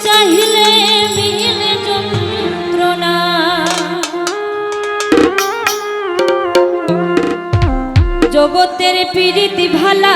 চাহিলে মিলে যন্ত্রণা জগতের পীড়িত ভালা